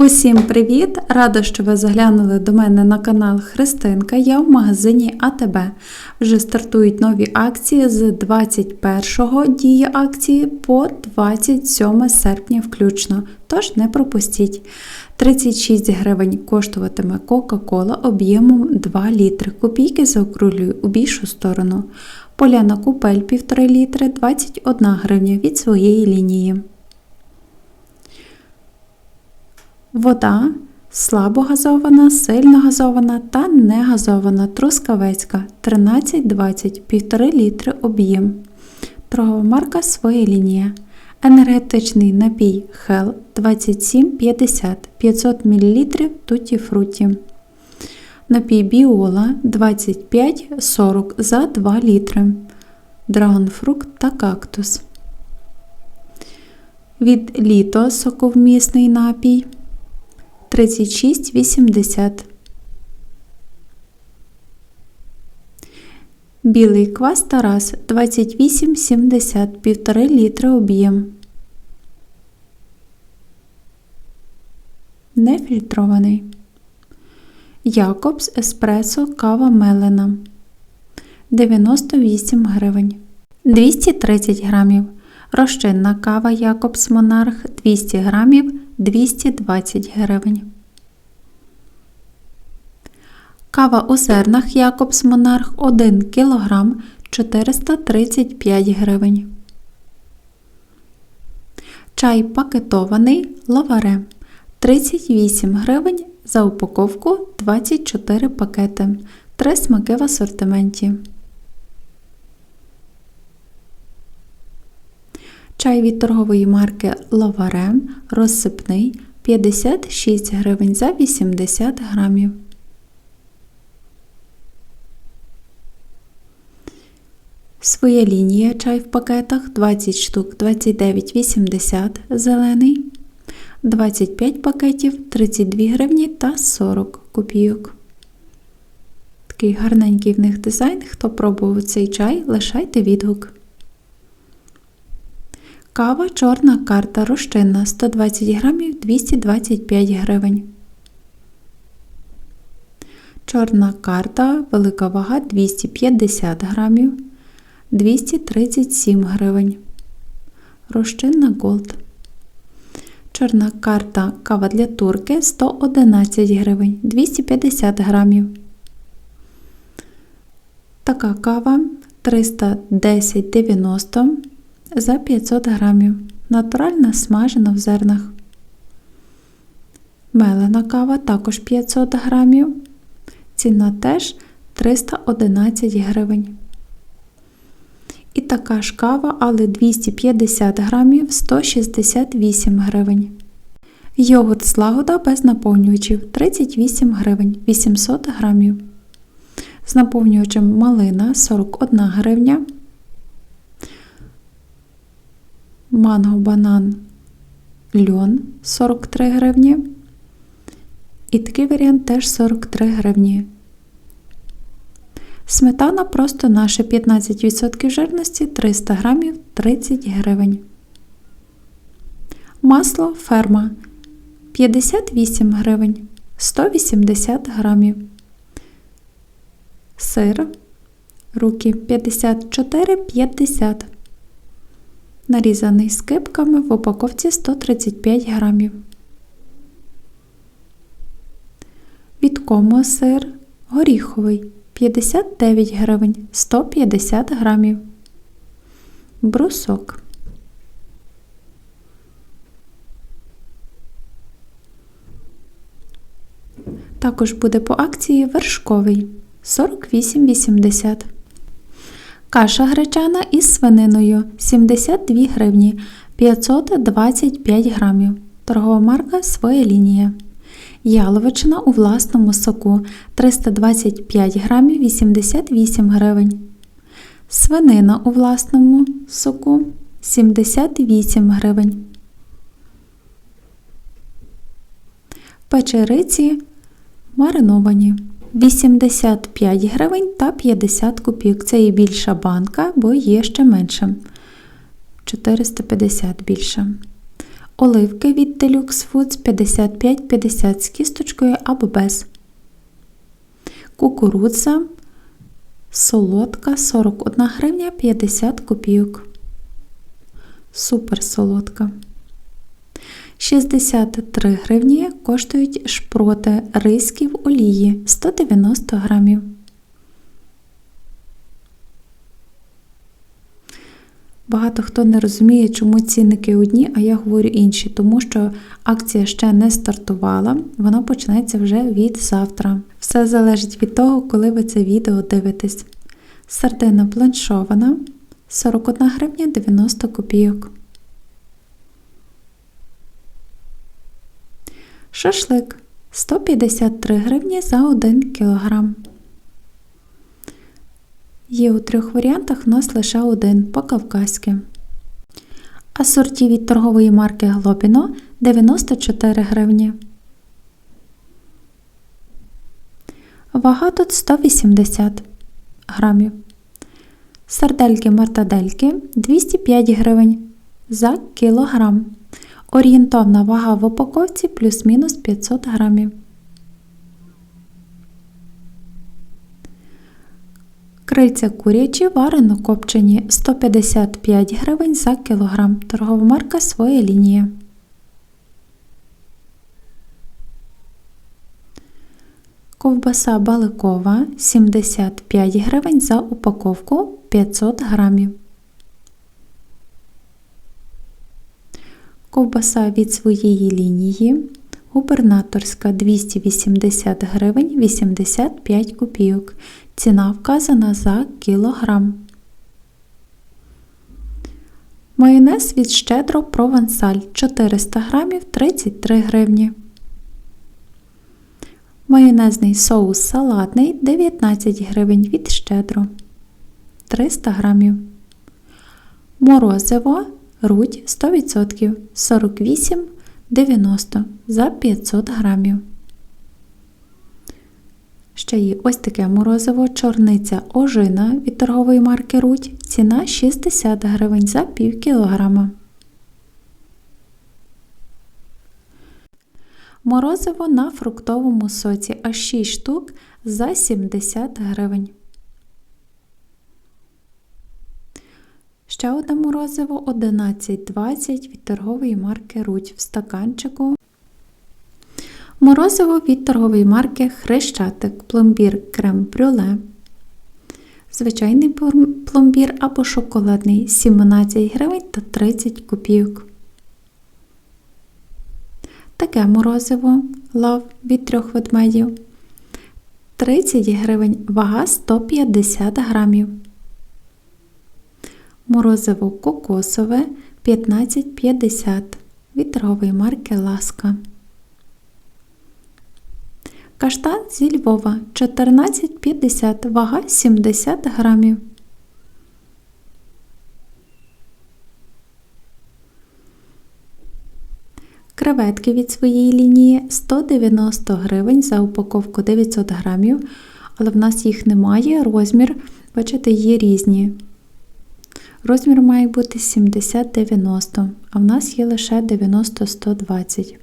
Усім привіт! Рада, що ви заглянули до мене на канал Христинка. Я в магазині АТБ. Вже стартують нові акції з 21-го дії акції по 27 серпня включно. Тож не пропустіть. 36 гривень коштуватиме Кока-Кола об'ємом 2 літри. Копійки заокруглюю у більшу сторону. Поляна купель 1,5 літри 21 гривня від своєї лінії. Вода слабогазована, сильно газована та негазована трускавецька 13,20 1,5 літри об'єм. Торгова марка своя лінія. Енергетичний напій Hell 27,50 500 мл туті фруті. Напій Біола 25,40 за 2 літри. Драгонфрукт та кактус. Від літо соковмісний напій 36,80. Білий квас Тарас 28,70 1,5 літра об'єм. Нефільтрований. Якобс Еспресо Кава Мелена 98 гривень. 230 грамів. Розчинна кава Якобс Монарх 200 грамів 220 гривень. Кава у зернах Якобс Монарх 1 кг 435 гривень. Чай пакетований лаваре 38 гривень за упаковку 24 пакети. Три смаки в асортименті. Чай від торгової марки Лаварем розсипний 56 гривень за 80 грамів. Своя лінія чай в пакетах 20 штук 29,80 зелений, 25 пакетів 32 гривні та 40 копійок. Такий гарненький в них дизайн. Хто пробував цей чай, лишайте відгук. Кава чорна карта розчинна 120 грамів 225 гривень. Чорна карта велика вага 250 грамів 237 гривень. Розчинна голд. Чорна карта кава для турки 111 гривень 250 грамів. Така кава 310,90 за 500 грамів. Натуральна смажена в зернах. Мелена кава також 500 грамів. Ціна теж 311 гривень. І така ж кава, але 250 грамів 168 гривень. Йогурт Слагода без наповнювачів 38 гривень 800 грамів. З наповнювачем малина 41 гривня. Манго банан льон 43 гривні. І такий варіант теж 43 гривні. Сметана просто наша 15% жирності 300 грамів 30 гривень. Масло ферма 58 гривень 180 грамів. Сир руки 54,50 нарізаний скипками в упаковці 135 грамів. Від сир горіховий 59 гривень 150 грамів. Брусок. Також буде по акції вершковий 48,80. Каша гречана із свининою 72 гривні 525 грамів. Торгова марка своя лінія. Яловичина у власному соку 325 грамів 88 гривень. Свинина у власному соку 78 гривень. Печериці мариновані 85 гривень та 50 копійок. Це і більша банка, бо є ще менша. 450 більша. Оливки від Deluxe Foods 55-50 з кісточкою або без. Кукурудза солодка 41 гривня 50 копійок. Супер солодка. 63 гривні коштують шпроти риські в олії 190 грамів. Багато хто не розуміє, чому цінники одні, а я говорю інші, тому що акція ще не стартувала, вона почнеться вже від завтра. Все залежить від того, коли ви це відео дивитесь. Сардина бланшована 41 гривня 90 копійок. Шашлик 153 гривні за 1 кілограм. Є у трьох варіантах у нас лише один по-кавказьки. Асорті від торгової марки Глобіно 94 гривні. Вага тут 180 грамів. Сардельки мартадельки 205 гривень за кілограм. Орієнтовна вага в упаковці плюс-мінус 500 грамів. Крильця курячі варено копчені 155 гривень за кілограм. Торгова марка своя лінія. Ковбаса баликова 75 гривень за упаковку 500 грамів. Ковбаса від своєї лінії. Губернаторська 280 гривень 85 копійок. Ціна вказана за кілограм. Майонез від щедро провансаль 400 грамів 33 гривні. Майонезний соус салатний 19 гривень від щедро 300 грамів. Морозиво рудь 100% 48,90 за 500 грамів. Ще є ось таке морозиво чорниця ожина від торгової марки Рудь. Ціна 60 гривень за пів кілограма. Морозиво на фруктовому соці аж 6 штук за 70 гривень. Ще одне морозиво 11,20 від торгової марки Рудь в стаканчику. Морозиво від торгової марки Хрещатик, пломбір крем брюле. Звичайний пломбір або шоколадний 17 гривень та 30 копійок. Таке морозиво лав від трьох ведмедів. 30 гривень, вага 150 грамів. Морозиво кокосове 15,50 від торгової марки Ласка. Каштан зі Львова 14,50 вага 70 грамів. Креветки від своєї лінії 190 гривень за упаковку 900 грамів, але в нас їх немає. Розмір, бачите, є різні. Розмір має бути 70-90, а в нас є лише 90-120.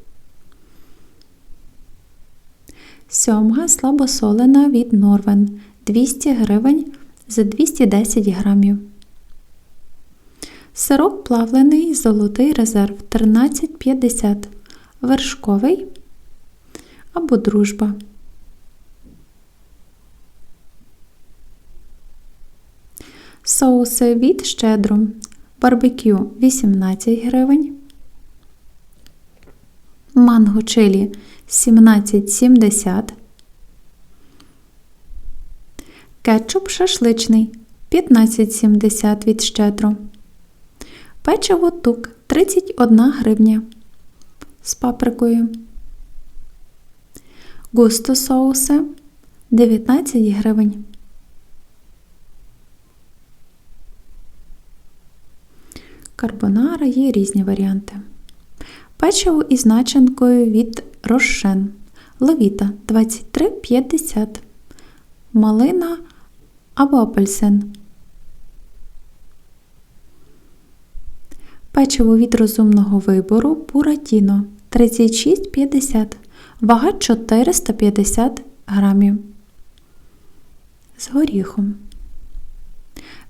Сьомга слабосолена від Норвен 200 гривень за 210 грамів. Сироп плавлений золотий резерв 13,50 вершковий або дружба. Соуси від щедро. Барбекю 18 гривень. Манго чилі 17,70. Кетчуп шашличний 15,70 від щедро. Печиво тук 31 гривня. З паприкою. Густо соуси 19 гривень. Карбонара є різні варіанти. Печиво із начинкою від Рошен. Левіта 23,50. Малина або апельсин. Печиво від розумного вибору Буратіно 36,50. Вага 450 грамів. З горіхом.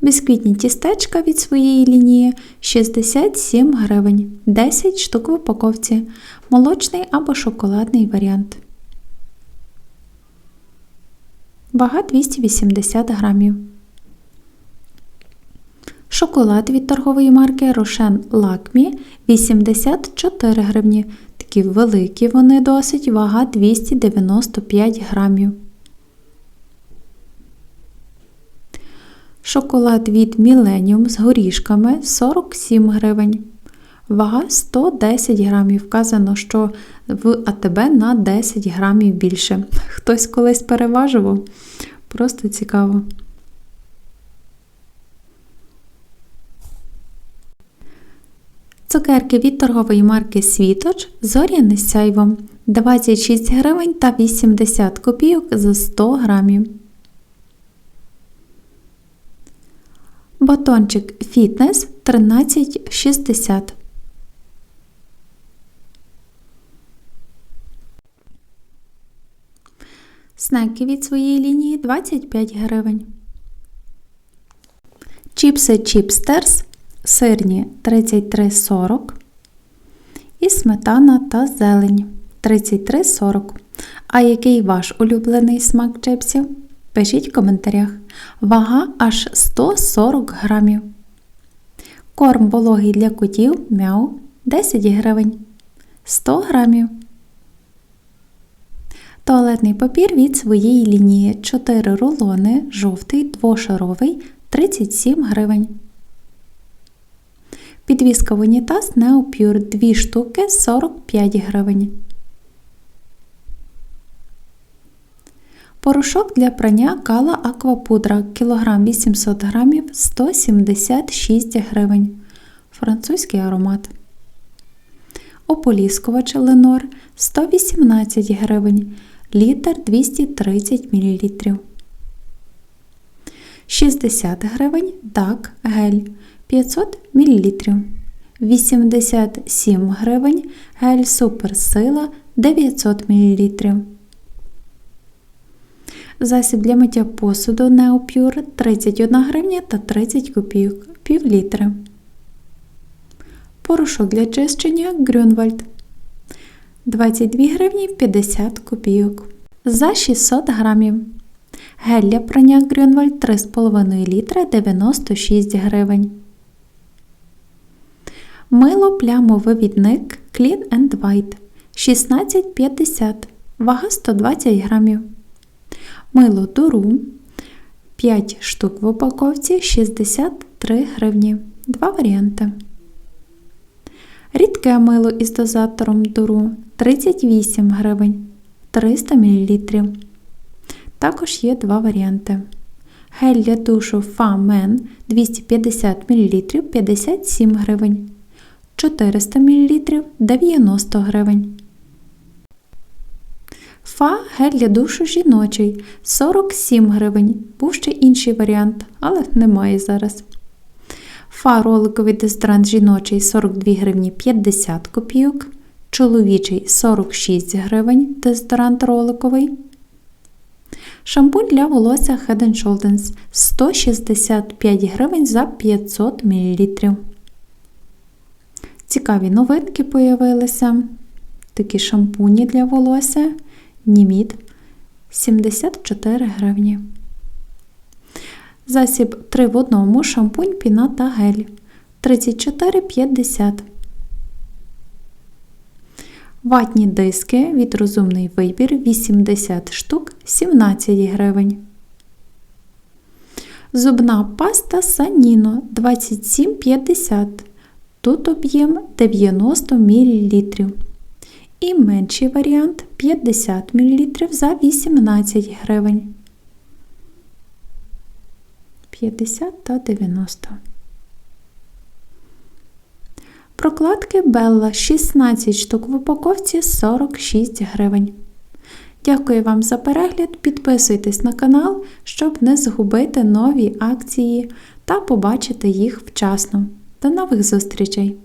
Бісквітні тістечка від своєї лінії 67 гривень, 10 штук в упаковці, молочний або шоколадний варіант. Вага 280 грамів. Шоколад від торгової марки Рошен Лакмі 84 гривні. Такі великі вони досить, вага 295 грамів. Шоколад від Millennium з горішками 47 гривень. Вага 110 грамів. Вказано, що в АТБ на 10 грамів більше. Хтось колись переважував. Просто цікаво. Цукерки від торгової марки Світоч зоряне сяйво 26 гривень та 80 копійок за 100 грамів. Батончик фітнес 13,60. Снеки від своєї лінії 25 гривень. Чіпси Чіпстерс сирні 33,40 і сметана та зелень 33,40. А який ваш улюблений смак чипсів? Пишіть в коментарях. Вага аж 140 грамів. Корм вологий для котів мяу 10 гривень. 100 грамів. Туалетний папір від своєї лінії 4 рулони, жовтий, двошаровий 37 гривень. Підвіска в унітаз Neopure 2 штуки 45 гривень. Порошок для прання кала аквапудра кілограм 800 грамів 176 гривень. Французький аромат. Ополіскувач Ленор 118 гривень. Літр 230 мл. 60 гривень дак гель 500 мл. 87 гривень гель суперсила 900 мл. Засіб для миття посуду Neopure 31 гривня та 30 копійок пів літри. Порошок для чищення Grünwald 22 гривні 50 копійок. За 600 грамів. Гель для прання Grünwald 3,5 літра 96 гривень. Мило плямовивідник Clean and White 16,50. Вага 120 грамів. Мило дуру 5 штук в упаковці 63 гривні. Два варіанти. Рідке мило із дозатором дуру 38 гривень 300 мл. Також є два варіанти. Гель для душу Фамен 250 мл 57 гривень. 400 мл 90 гривень. Фа гель для душу жіночий 47 гривень. Був ще інший варіант, але немає зараз. Фа роликовий дезодорант жіночий 42 гривні 50 копійок. Чоловічий 46 гривень дезодорант роликовий. Шампунь для волосся Head Shoulders 165 гривень за 500 мл. Цікаві новинки появилися. Такі шампуні для волосся. Німід 74 гривні. Засіб 3 в одному шампунь, піна та гель 34,50. Ватні диски від розумний вибір 80 штук 17 гривень. Зубна паста Саніно 27,50. Тут об'єм 90 мл. І менший варіант 50 мл за 18 гривень. 50 та 90. Прокладки Белла 16 штук в упаковці 46 гривень. Дякую вам за перегляд. Підписуйтесь на канал, щоб не згубити нові акції та побачити їх вчасно. До нових зустрічей!